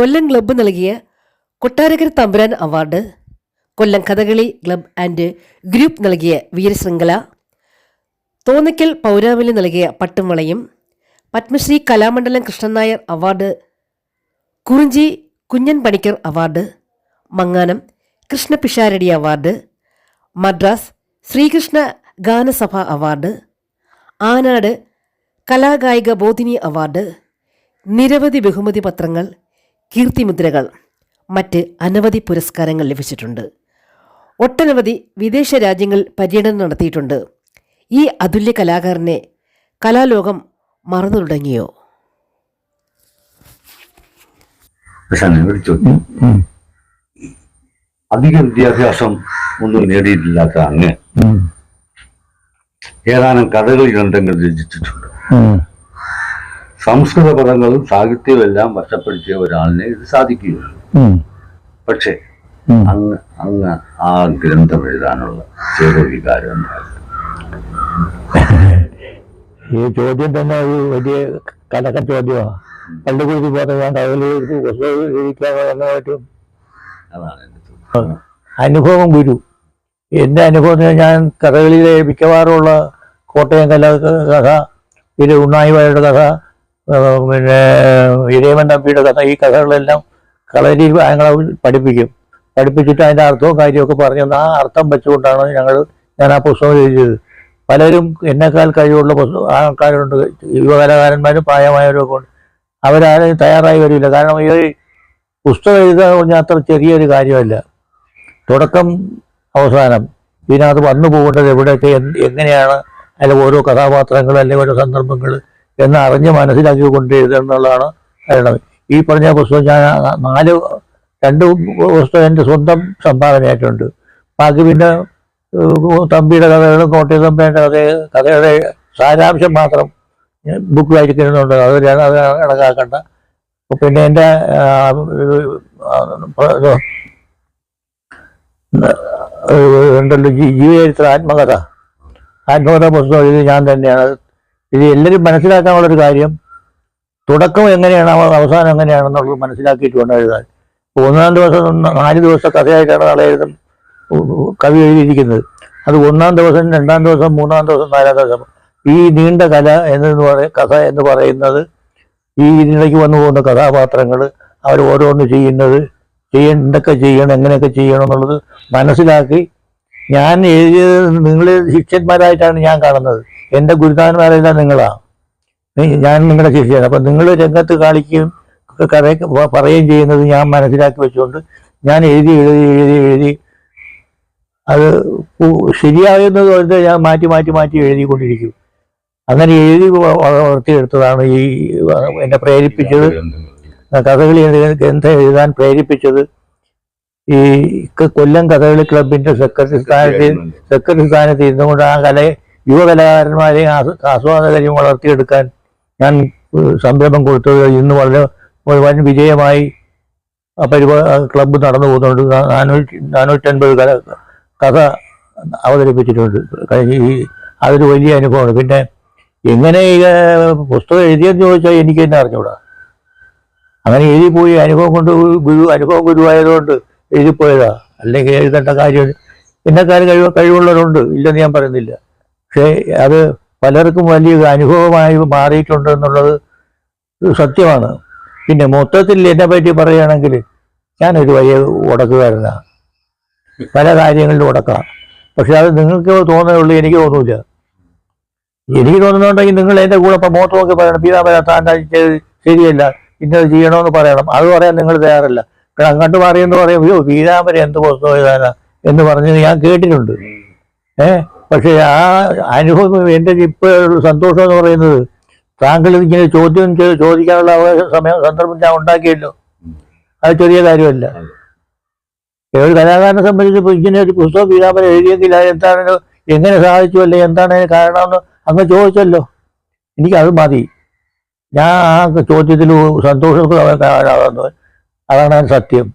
കൊല്ലം club നൽകിയ Kottarakkara Thampuran award Kollam Kathakali club and group നൽകിയ വീരശൃംഖല തോന്നയ്ക്കൽ പൗരാവലി നൽകിയ പട്ടുംവളയും പത്മശ്രീ കലാമണ്ഡലം കൃഷ്ണൻ നായർ അവാർഡ് കുറിഞ്ചി Kunjan Panicker award മങ്ങാനം Krishna Pisharody award Madras Sreekrishna Ganasabha award Anad Kalakayika Bodhini award നിരവധി ബഹുമതി പത്രങ്ങൾ കീർത്തിമുദ്രകൾ മറ്റ് അനവധി പുരസ്കാരങ്ങൾ ലഭിച്ചിട്ടുണ്ട്. ഒട്ടനവധി വിദേശ രാജ്യങ്ങളിൽ പര്യടനം നടത്തിയിട്ടുണ്ട്. ഈ അതുല്യ കലാകാരനെ കലാലോകം മറന്നു തുടങ്ങിയോ? പക്ഷെ ഒരു ചോദ്യം. അധിക വിദ്യാഭ്യാസം ഒന്നും നേടിയിട്ടില്ലാത്ത അങ്ങ് ഏതാനും കഥകളി ഗ്രന്ഥങ്ങൾ രചിച്ചിട്ടുണ്ട്. സംസ്കൃത പദങ്ങളും സാഹിത്യവും എല്ലാം വശപ്പെടുത്തിയ ഒരാളിനെ ഇത് സാധിക്കുകയുള്ളൂ. പക്ഷേ അങ്ങ് അങ്ങ് ആ ഗ്രന്ഥം എഴുതാനുള്ള ചെറിയ വികാരം ഉണ്ടായിരുന്നു ഈ ചോദ്യം തന്നെ ഒരു വലിയ കലക ചോദ്യമാണ് പണ്ട് പോകാൻ ഞാൻ എന്റെ ചോദ്യം. അനുഭവം ഗുരു. എന്റെ അനുഭവത്തിൽ ഞാൻ കഥകളിയിലെ മിക്കവാറുമുള്ള കോട്ടയം കല കഥ പിന്നെ ഉണ്ണായിവായുടെ കഥ പിന്നെ ഇരേമൻ തമ്പിയുടെ കഥ ഈ കഥകളെല്ലാം കളരി ഞങ്ങളെ പഠിപ്പിക്കും. പഠിപ്പിച്ചിട്ട് അതിന്റെ അർത്ഥവും കാര്യമൊക്കെ പറഞ്ഞു ആ അർത്ഥം വെച്ചുകൊണ്ടാണ് ഞങ്ങൾ ഞാൻ ആ പുസ്തകം എഴുതിയത്. പലരും എന്നെക്കാൾ കഴിവുള്ള ആൾക്കാരുണ്ട് യുവകലാകാരന്മാരും പ്രായമായവരും ഒക്കെ ഉണ്ട്. അവരാരും തയ്യാറായി വരില്ല. കാരണം ഈ പുസ്തകം എഴുതുക പറഞ്ഞാൽ അത്ര ചെറിയൊരു കാര്യമല്ല. തുടക്കം അവസാനം. ഇതിനകത്ത് വന്നു പോകേണ്ടത് എവിടെയൊക്കെ എങ്ങനെയാണ്? അതിലെ ഓരോ കഥാപാത്രങ്ങൾ അല്ലെങ്കിൽ ഓരോ സന്ദർഭങ്ങൾ എന്ന് അറിഞ്ഞ് മനസ്സിലാക്കി കൊണ്ട് എഴുതുന്നുള്ളതാണ് കാരണം ഈ പറഞ്ഞ പുസ്തകം ഞാൻ നാല് രണ്ട് പുസ്തകം എന്റെ സ്വന്തം സംഭാവനയായിട്ടുണ്ട് ബാക്കി പിന്നെ തമ്പിയുടെ കഥകളും കോട്ടയം തമ്പിയുടെ കഥ കഥയുടെ സാരാംശം മാത്രം ബുക്ക് വായിക്കുന്നുണ്ട് അത് അത് കണക്കാക്കണ്ട പിന്നെ എന്റെ ഉണ്ടല്ലോ ജീവചരിത്ര ആത്മകഥ ആത്മകഥ പുസ്തകം ഇത് ഞാൻ തന്നെയാണ് ഇത് എല്ലാവരും മനസ്സിലാക്കാനുള്ളൊരു കാര്യം തുടക്കം എങ്ങനെയാണ് അവസാനം എങ്ങനെയാണെന്നുള്ളത് മനസ്സിലാക്കിയിട്ട് വേണം എഴുതാൻ ഒന്നാം ദിവസം നാല് ദിവസം കഥയായിട്ടാണ് നാളെ എഴുതും കവി എഴുതിയിരിക്കുന്നത്. അത് ഒന്നാം ദിവസം രണ്ടാം ദിവസം മൂന്നാം ദിവസം നാലാം ദിവസം. ഈ നീണ്ട കല എന്ന് പറയ കഥ എന്ന് പറയുന്നത് ഈ ഇതിലേക്ക് വന്നു പോകുന്ന കഥാപാത്രങ്ങൾ അവർ ഓരോന്ന് ചെയ്യുന്നത് ചെയ്യ ചെയ്യണം എങ്ങനെയൊക്കെ ചെയ്യണം എന്നുള്ളത് മനസ്സിലാക്കി ഞാൻ എഴുതിയത് നിങ്ങൾ ശിക്ഷന്മാരായിട്ടാണ് ഞാൻ കാണുന്നത്. എന്റെ ഗുരുനാഥന്മാരെല്ലാം നിങ്ങളാ? ഞാൻ നിങ്ങളുടെ ശിഷ്യാണ് അപ്പം നിങ്ങൾ രംഗത്ത് കാണിക്കുകയും കഥ പറയുകയും ചെയ്യുന്നത് ഞാൻ മനസ്സിലാക്കി വെച്ചുകൊണ്ട് ഞാൻ എഴുതി എഴുതി എഴുതി എഴുതി അത് ശരിയാകുന്നത് വരുന്നത് ഞാൻ മാറ്റി മാറ്റി മാറ്റി എഴുതിക്കൊണ്ടിരിക്കും. അങ്ങനെ എഴുതി വളർത്തിയെടുത്തതാണ് ഈ എന്നെ പ്രേരിപ്പിച്ചത്. കഥകളി ഗ്രന്ഥം എഴുതാൻ പ്രേരിപ്പിച്ചത് ഈ കൊല്ലം കഥകളി ക്ലബിന്റെ സെക്രട്ടറി സ്ഥാനത്ത് സെക്രട്ടറി സ്ഥാനത്ത് ഇരുന്നുകൊണ്ട് ആ കല യുവകലാകാരന്മാരെയും ആസ്വ- ആസ്വാദകരെയും വളർത്തിയെടുക്കാൻ ഞാൻ സംരംഭം കൊടുത്തത് ഇന്ന് വളരെ വൻ വിജയമായി ആ പരിപാ ക്ലബ്ബ് നടന്നു പോകുന്നുണ്ട്. നാനൂറ്റി നാനൂറ്റൻപത് കല കഥ അവതരിപ്പിച്ചിട്ടുണ്ട്. ഈ അതൊരു വലിയ അനുഭവമാണ്. പിന്നെ എങ്ങനെ ഈ പുസ്തകം എഴുതിയെന്ന് ചോദിച്ചാൽ എനിക്ക് തന്നെ അറിഞ്ഞൂടാ. അങ്ങനെ എഴുതിപ്പോയി അനുഭവം കൊണ്ട് ഗുരു അനുഭവം ഗുരുവായതുകൊണ്ട് എഴുതിപ്പോയതാ അല്ലെങ്കിൽ എഴുതേണ്ട കാര്യം എന്നെക്കാരും കഴിവ് കഴിവുള്ളവരുണ്ട്. ഇല്ലെന്ന് ഞാൻ പറയുന്നില്ല. പക്ഷേ അത് പലർക്കും വലിയ അനുഭവമായി മാറിയിട്ടുണ്ട് എന്നുള്ളത് സത്യമാണ്. പിന്നെ മൊത്തത്തിൽ എന്നെ പറ്റി പറയുകയാണെങ്കിൽ ഞാനൊരു വലിയ ഉടക്കുകാരനാണ്. പല കാര്യങ്ങളിലും ഉടക്കാം പക്ഷെ അത് നിങ്ങൾക്ക് തോന്നുന്നുള്ളൂ എനിക്ക് തോന്നൂല. എനിക്ക് തോന്നുന്നുണ്ടെങ്കിൽ നിങ്ങൾ എന്റെ കൂടെ ഇപ്പം മോത്ത് നോക്കി പറയണം പീതാമര താൻ ശരിയല്ല ഇന്നത് ചെയ്യണമെന്ന് പറയണം. അത് പറയാൻ നിങ്ങൾ തയ്യാറല്ല. അങ്ങോട്ട് പറയുമെന്ന് പറയും അയ്യോ പീതാമര എന്ത് പുസ്തകം എഴുതാനാ? എന്ന് പറഞ്ഞ് ഞാൻ കേട്ടിട്ടുണ്ട്. ഏ? പക്ഷെ ആ അനുഭവം എന്റെ ഇപ്പോൾ സന്തോഷം എന്ന് പറയുന്നത് താങ്കൾ ഇങ്ങനെ ചോദ്യം ചോദിക്കാനുള്ള സമയം സന്ദർഭം ഞാൻ ഉണ്ടാക്കിയല്ലോ. അത് ചെറിയ കാര്യമല്ല. ഒരു കലാകാരനെ സംബന്ധിച്ച് ഇങ്ങനെ ഒരു പുസ്തകം പീതാമര എഴുതിയെങ്കിൽ അത് എന്താണ് എങ്ങനെ സാധിച്ചു അല്ലെ എന്താണ് അതിന് കാരണമെന്ന് അങ്ങ് ചോദിച്ചല്ലോ. എനിക്ക് അത് മതി. ഞാൻ ആ ചോദ്യത്തിൽ സന്തോഷം അതാണ് സത്യം.